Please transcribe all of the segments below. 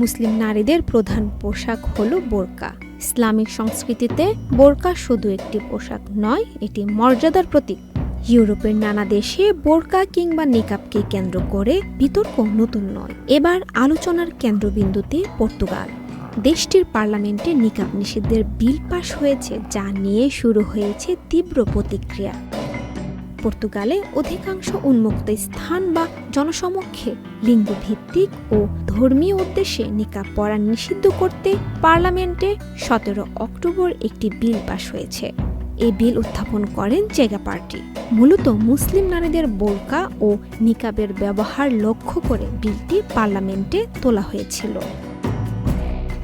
মুসলিম নারীদের প্রধান পোশাক হলো বোরকা। ইসলামিক সংস্কৃতিতে বোরকা শুধু একটি পোশাক নয়, এটি মর্যাদার প্রতীক। ইউরোপের নানা দেশে বোরকা কিংবা নিকাবকে কেন্দ্র করে বিতর্ক নতুন নয়। এবার আলোচনার কেন্দ্রবিন্দুতে পর্তুগাল। দেশটির পার্লামেন্টে নিকাব নিষিদ্ধের বিল পাশ হয়েছে, যা নিয়ে শুরু হয়েছে তীব্র প্রতিক্রিয়া। পর্তুগালে অধিকাংশ উন্মুক্ত স্থান বা জনসমক্ষে লিঙ্গভিত্তিক ও ধর্মীয় উদ্দেশ্যে নিকাব পরা নিষিদ্ধ করতে পার্লামেন্টে সতেরো অক্টোবর একটি বিল পাশ হয়েছে। এই বিল উত্থাপন করেন চেগা পার্টি। মূলত মুসলিম নারীদের বোরকা ও নিকাবের ব্যবহার লক্ষ্য করে বিলটি পার্লামেন্টে তোলা হয়েছিল।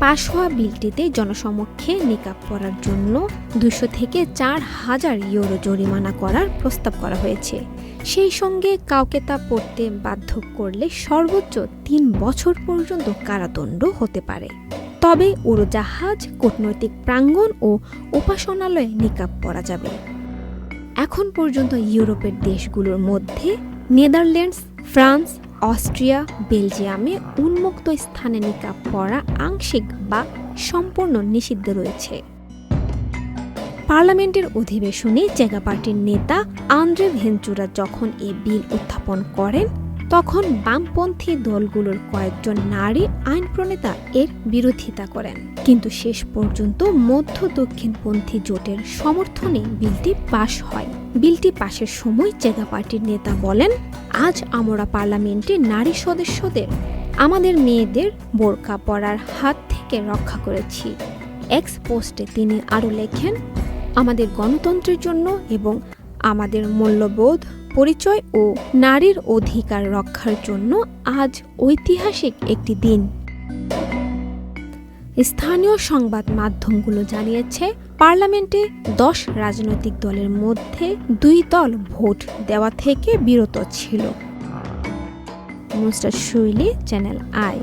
পাশ হওয়া বিলটিতে জনসমক্ষে নিকাব পরার জন্য দুশো থেকে চার হাজার ইউরো জরিমানা করার প্রস্তাব করা হয়েছে। সেই সঙ্গে কাউকে তা পড়তে বাধ্য করলে সর্বোচ্চ তিন বছর পর্যন্ত কারাদণ্ড হতে পারে। তবে উড়োজাহাজ, কূটনৈতিক প্রাঙ্গণ ও উপাসনালয়ে নিকাব পরা যাবে। এখন পর্যন্ত ইউরোপের দেশগুলোর মধ্যে নেদারল্যান্ডস, ফ্রান্স অস্ট্রিয়া, বেলজিয়ামে উন্মুক্ত স্থানে নিকাব পরা আংশিক বা সম্পূর্ণ নিষিদ্ধ রয়েছে। পার্লামেন্টের অধিবেশনে জেগা পার্টির নেতা আন্দ্রে ভেঞ্চুরা যখন এ বিল উত্থাপন করেন তখন বামপন্থী দলগুলোর কয়েকজন নারী আইন প্রণেতা এর বিরোধিতা করেন। কিন্তু শেষ পর্যন্ত মধ্য দক্ষিণপন্থী জোটের সমর্থনে বিলটি পাশ হয়। বিলটি পাশের সময় চেগা পার্টির নেতা বলেন, আজ আমরা পার্লামেন্টে নারী সদস্যদের, আমাদের মেয়েদের বোরকা পরার হাত থেকে রক্ষা করেছি। এক্স পোস্টে তিনি আরও লেখেন, আমাদের গণতন্ত্রের জন্য এবং আমাদের মূল্যবোধ পরিচয় ও নারীর অধিকার রক্ষার জন্য আজ ঐতিহাসিক একটি দিন। স্থানীয় সংবাদ মাধ্যমগুলো জানিয়েছে, পার্লামেন্টে দশ রাজনৈতিক দলের মধ্যে দুই দল ভোট দেওয়া থেকে বিরত ছিল। মুস্টার শৈলী চ্যানেল আই।